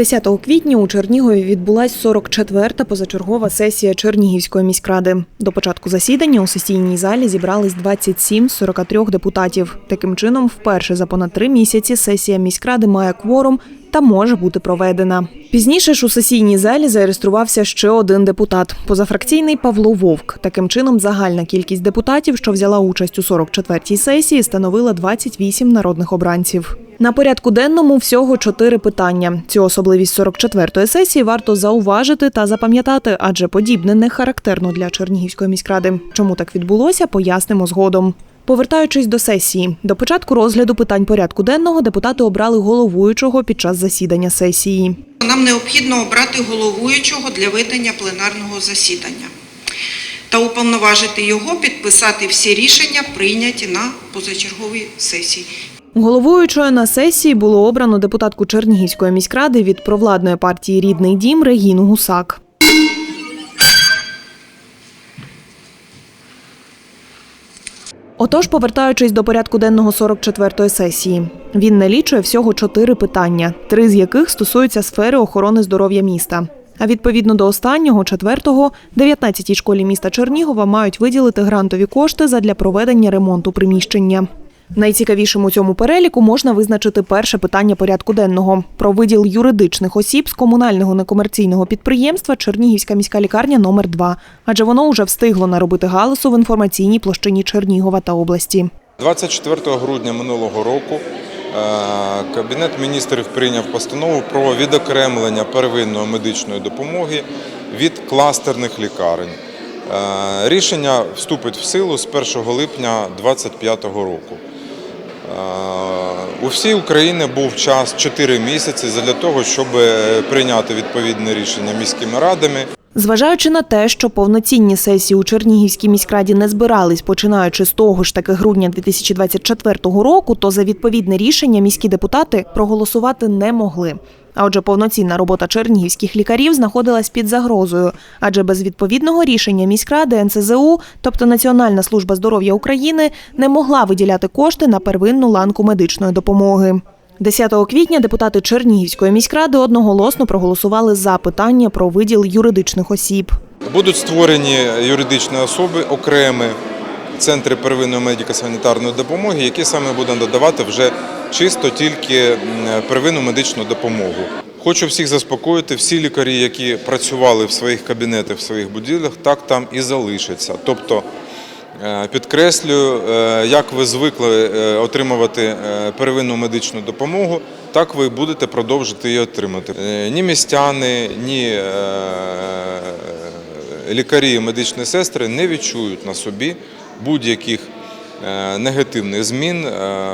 10 квітня у Чернігові відбулась 44-та позачергова сесія Чернігівської міськради. До початку засідання у сесійній залі зібрались 27 з 43 депутатів. Таким чином, вперше за понад три місяці сесія міськради має кворум та може бути проведена. Пізніше ж у сесійній залі зареєструвався ще один депутат – позафракційний Павло Вовк. Таким чином, загальна кількість депутатів, що взяла участь у 44-й сесії, становила 28 народних обранців. На порядку денному всього чотири питання. Цю особливість 44-ї сесії варто зауважити та запам'ятати, адже подібне не характерно для Чернігівської міськради. Чому так відбулося, пояснимо згодом. Повертаючись до сесії, до початку розгляду питань порядку денного депутати обрали головуючого під час засідання сесії. Нам необхідно обрати головуючого для ведення пленарного засідання та уповноважити його підписати всі рішення, прийняті на позачерговій сесії. Головуючою на сесії було обрано депутатку Чернігівської міськради від провладної партії Рідний дім Регіну Гусак. Отож, повертаючись до порядку денного 44-ї сесії, він налічує всього чотири питання, три з яких стосуються сфери охорони здоров'я міста. А відповідно до останнього, четвертого, 19-й школі міста Чернігова мають виділити грантові кошти задля проведення ремонту приміщення. Найцікавішим у цьому переліку можна визначити перше питання порядку денного про виділ юридичних осіб з комунального некомерційного підприємства Чернігівська міська лікарня номер 2 адже воно вже встигло наробити галасу в інформаційній площині Чернігова та області. 24 грудня минулого року е, Кабінет міністрів прийняв постанову про відокремлення первинної медичної допомоги від кластерних лікарень. Е, Рішення вступить в силу з 1 липня 2025 року. Е, У всій Україні був час 4 місяці для того, щоб е, прийняти відповідне рішення міськими радами. Зважаючи на те, що повноцінні сесії у Чернігівській міськраді не збирались, починаючи з того ж таки грудня 2024 року, то за відповідне рішення міські депутати проголосувати не могли. А отже, повноцінна робота чернігівських лікарів знаходилась під загрозою, адже без відповідного рішення міськради НСЗУ, тобто Національна служба здоров'я України, не могла виділяти кошти на первинну ланку медичної допомоги. 10 квітня депутати Чернігівської міськради одноголосно проголосували за питання про виділ юридичних осіб. Будуть створені юридичні особи окремі центри первинної медико-санітарної допомоги, які саме будуть надавати вже чисто тільки первинну медичну допомогу. Хочу всіх заспокоїти, всі лікарі, які працювали в своїх кабінетах, в своїх будівлях, так там і залишаться. Тобто, підкреслюю, е, як ви звикли е, отримувати е, первинну медичну допомогу, так ви будете продовжити її отримати. Е, Ні містяни, ні е, лікарі медичні сестри не відчують на собі будь-яких е, негативних змін е,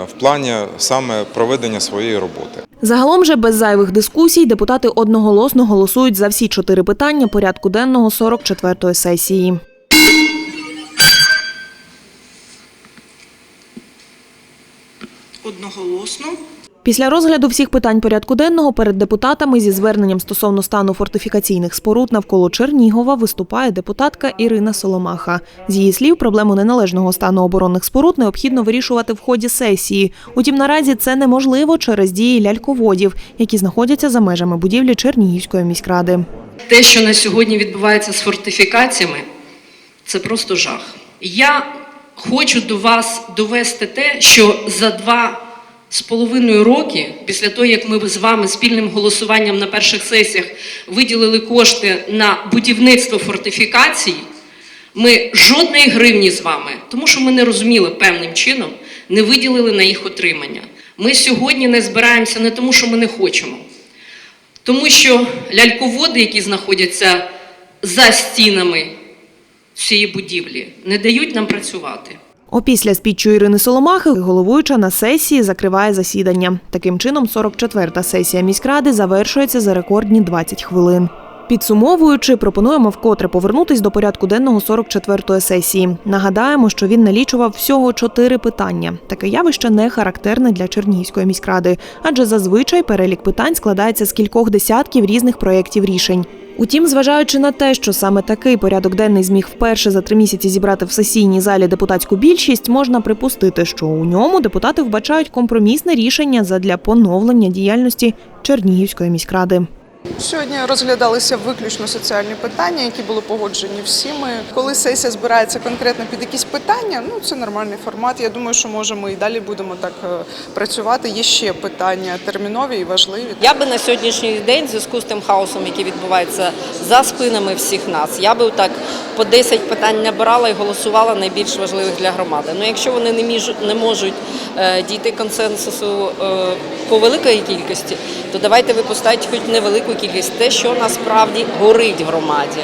в плані саме проведення своєї роботи. Загалом же без зайвих дискусій депутати одноголосно голосують за всі чотири питання порядку денного 44-ї сесії. Одноголосно. Після розгляду всіх питань порядку денного перед депутатами зі зверненням стосовно стану фортифікаційних споруд навколо Чернігова виступає депутатка Ірина Соломаха. З її слів, проблему неналежного стану оборонних споруд необхідно вирішувати в ході сесії. Утім, наразі це неможливо через дії ляльководів, які знаходяться за межами будівлі Чернігівської міськради. те, що на сьогодні відбувається з фортифікаціями, це просто жах. Я хочу до вас довести те, що за два з половиною роки, після того, як ми з вами спільним голосуванням на перших сесіях виділили кошти на будівництво фортифікацій, ми жодної гривні з вами, тому що ми не розуміли певним чином, не виділили на їх отримання. Ми сьогодні не збираємося не тому, що ми не хочемо, тому що ляльководи, які знаходяться за стінами цієї будівлі, не дають нам працювати. Опісля спічу Ірини Соломахи головуюча на сесії закриває засідання. Таким чином, 44-та сесія міськради завершується за рекордні 20 хвилин. Підсумовуючи, пропонуємо вкотре повернутись до порядку денного 44-ї сесії. Нагадаємо, що він налічував всього чотири питання. Таке явище не характерне для Чернігівської міськради, адже зазвичай перелік питань складається з кількох десятків різних проєктів рішень. Утім, зважаючи на те, що саме такий порядок денний зміг вперше за три місяці зібрати в сесійній залі депутатську більшість, можна припустити, що у ньому депутати вбачають компромісне рішення задля поновлення діяльності Чернігівської міськради. Сьогодні розглядалися виключно соціальні питання, які були погоджені всіми. Коли сесія збирається конкретно під якісь питання, ну це нормальний формат. Я думаю, що може ми і далі будемо так е, працювати. Є ще питання термінові і важливі. Я би на сьогоднішній день, в зв'язку з тим хаосом, який відбувається за спинами всіх нас, я би так по 10 питань набирала і голосувала найбільш важливих для громади. Ну якщо вони не не можуть е, дійти консенсусу е, по великої кількості, то давайте ви поставите хоч невелику кількість, те, що насправді горить в громаді.